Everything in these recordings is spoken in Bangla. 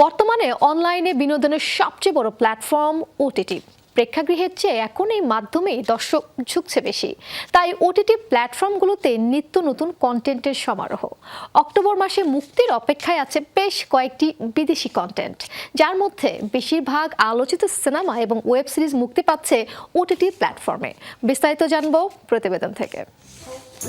বর্তমানে অনলাইনে বিনোদনের সবচেয়ে বড় প্ল্যাটফর্ম ওটিটি প্রেক্ষাগৃহের চেয়ে এখন এই মাধ্যমেই দর্শক ঝুঁকছে বেশি। তাই ওটিটি প্ল্যাটফর্মগুলোতে নিত্য নতুন কন্টেন্টের সমারোহ। অক্টোবর মাসে মুক্তির অপেক্ষায় আছে বেশ কয়েকটি বিদেশি কন্টেন্ট যার মধ্যে বেশিরভাগ আলোচিত সিনেমা এবং ওয়েব সিরিজ মুক্তি পাচ্ছে ওটিটি প্ল্যাটফর্মে। বিস্তারিত জানব প্রতিবেদন থেকে? Hey,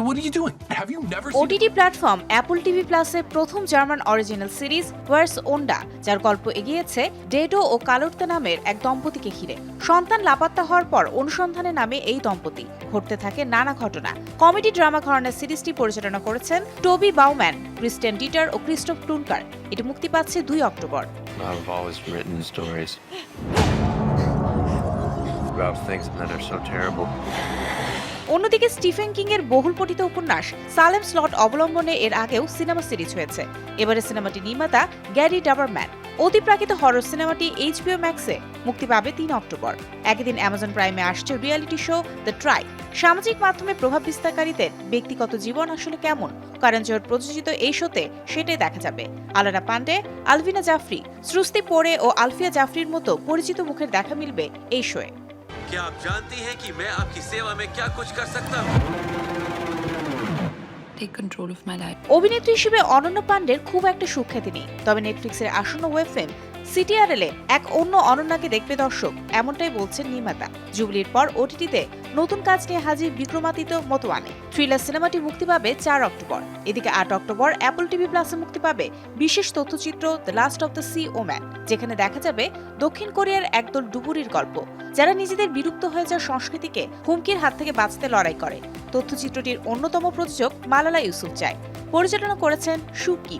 what are you doing? Have you never seen OTT platform Apple TV প্লাসের প্রথম German original series where's Wanda যার গল্প এগিয়েছে ডেডো ও কালোর্তে নামের এক দম্পতিকে ঘিরে। সন্তান লাপাত্তা হওয়ার পর অনুসন্ধানে নামে এই দম্পতি। ঘটতে থাকে নানা ঘটনা। কমেডি ড্রামা ঘরানার সিরিজটি পরিচালনা করেছেন টোবি বাউম্যান ক্রিস্টেন ডিটার ও ক্রিস্টোফ টুনকার এটি মুক্তি পাচ্ছে দুই October. about things that are so terrible. অন্যদিকে স্টিফেন কিং এর বহুল পঠিত উপন্যাস সালেম স্লট অবলম্বনে এর আগেও সিনেমা সিরিজ হয়েছে। এবারে সিনেমাটি নির্মাতা গ্যারি ডাবারম্যান। অতিপ্রাকৃত হরর সিনেমাটি এইচবিও ম্যাক্সে মুক্তি পাবে তিন অক্টোবর। একই দিন অ্যামাজন প্রাইমে আসছে রিয়েলিটি শো দ্য ট্রাই সামাজিক মাধ্যমে প্রভাব বিস্তারকারীদের ব্যক্তিগত জীবন আসলে কেমন? কারণ জোর প্রযোজিত এই শোতে সেটাই দেখা যাবে। আলানা পান্ডে, আলভিনা জাফরি শ্রুস্তি পোরে ও আলফিয়া জাফরির মতো পরিচিত মুখের দেখা মিলবে এই শোয়ে क्या आप जानती हैं कि मैं आपकी सेवा में क्या कुछ कर सकता हूँ Take control of my life. অভিনেত্রী হিসেবে অনন্য পাণ্ডের খুব একটা সুখ্যাতি নেই তবে নেটফ্লিক্সের আসন্ন ওয়েব ফিল্ম সিটিআরএলে এক অন্য অনন্যাকে দেখবে দর্শক, এমনটাই বলছেন নির্মাতা। জুবলির পর ওটিটিতে নতুন কাজ নিয়ে হাজির বিক্রমাদিত্য মতোয়ানে। থ্রিলার সিনেমাটি মুক্তি পাবে চার অক্টোবর। এদিকে আট অক্টোবর অ্যাপল টিভি প্লাসে মুক্তি পাবে বিশেষ তথ্যচিত্র the last of the sea women যেখানে দেখা যাবে দক্ষিণ কোরিয়ার একদল ডুবুরির গল্প, যারা নিজেদের বিলুপ্ত হয়ে যাওয়া সংস্কৃতিকে হুমকির হাত থেকে বাঁচতে লড়াই করে। তথ্যচিত্রটির অন্যতম প্রযোজক মালালা ইউসুফ চাই। পরিচালনা করেছেন সুকি।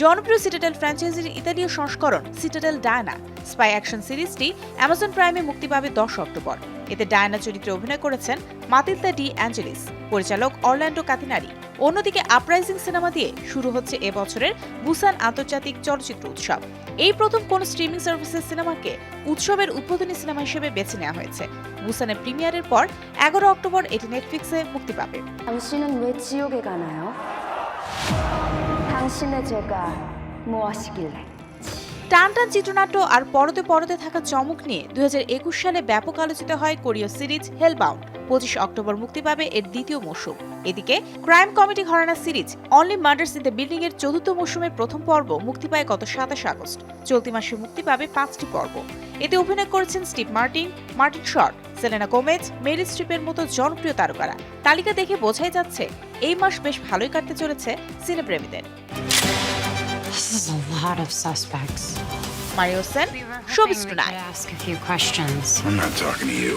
জনপ্রিয় সিটাডেল ফ্র্যাঞ্চাইজির ইতালীয় সংস্করণ সিটাডেল ডায়না। স্পাই অ্যাকশন সিরিজটি অ্যামাজন প্রাইমে মুক্তি পাবে দশ অক্টোবর। এতে ডায়না চরিত্রে অভিনয় করেছেন মাতিলতা ডি অ্যাঞ্জেলিস, পরিচালক অরল্যান্ডো কাতিনারি। অন্যদিকে আপরাইজিং সিনেমা দিয়ে শুরু হচ্ছে এবছরের বুসান আন্তর্জাতিক চলচ্চিত্র উৎসব। এই প্রথম কোন স্ট্রিমিং সার্ভিসের সিনেমাকে উৎসবের উদ্বোধনী সিনেমা হিসেবে বেছে নেওয়া হয়েছে। বুসানের প্রিমিয়ারের পর এগারো অক্টোবর এটি নেটফ্লিক্সে মুক্তি পাবে। 당신은 왜 지옥에 가나요? 당신의 죄가 무엇이길래? টানটান চিত্রনাট্য আর পরতে পরতে থাকা চমক নিয়ে দুই সালে ব্যাপক আলোচিত হয় কোরীয় সিরিজ হেলবাউন্ড পঁচিশ অক্টোবর মুক্তি পাবে এর দ্বিতীয় মৌসুম এদিকে crime comedy ঘরানা series Only Murders in the Building এর চতুর্থ মৌসুমের প্রথম পর্ব মুক্তি পায় গত সাতাশ আগস্ট চলতি মাসে মুক্তি পাবে পাঁচটি পর্ব এতে অভিনয় করেছেন Steve Martin Martin short Selena Gomez Meryl স্ট্রিপের মতো জনপ্রিয় তারকারা তালিকা দেখে বোঝাই যাচ্ছে এই মাস বেশ ভালোই কাটতে চলেছে সিনেপ্রেমীদের This is a lot of suspects. মারিও Sen showbiz tonight. I'm not talking to you.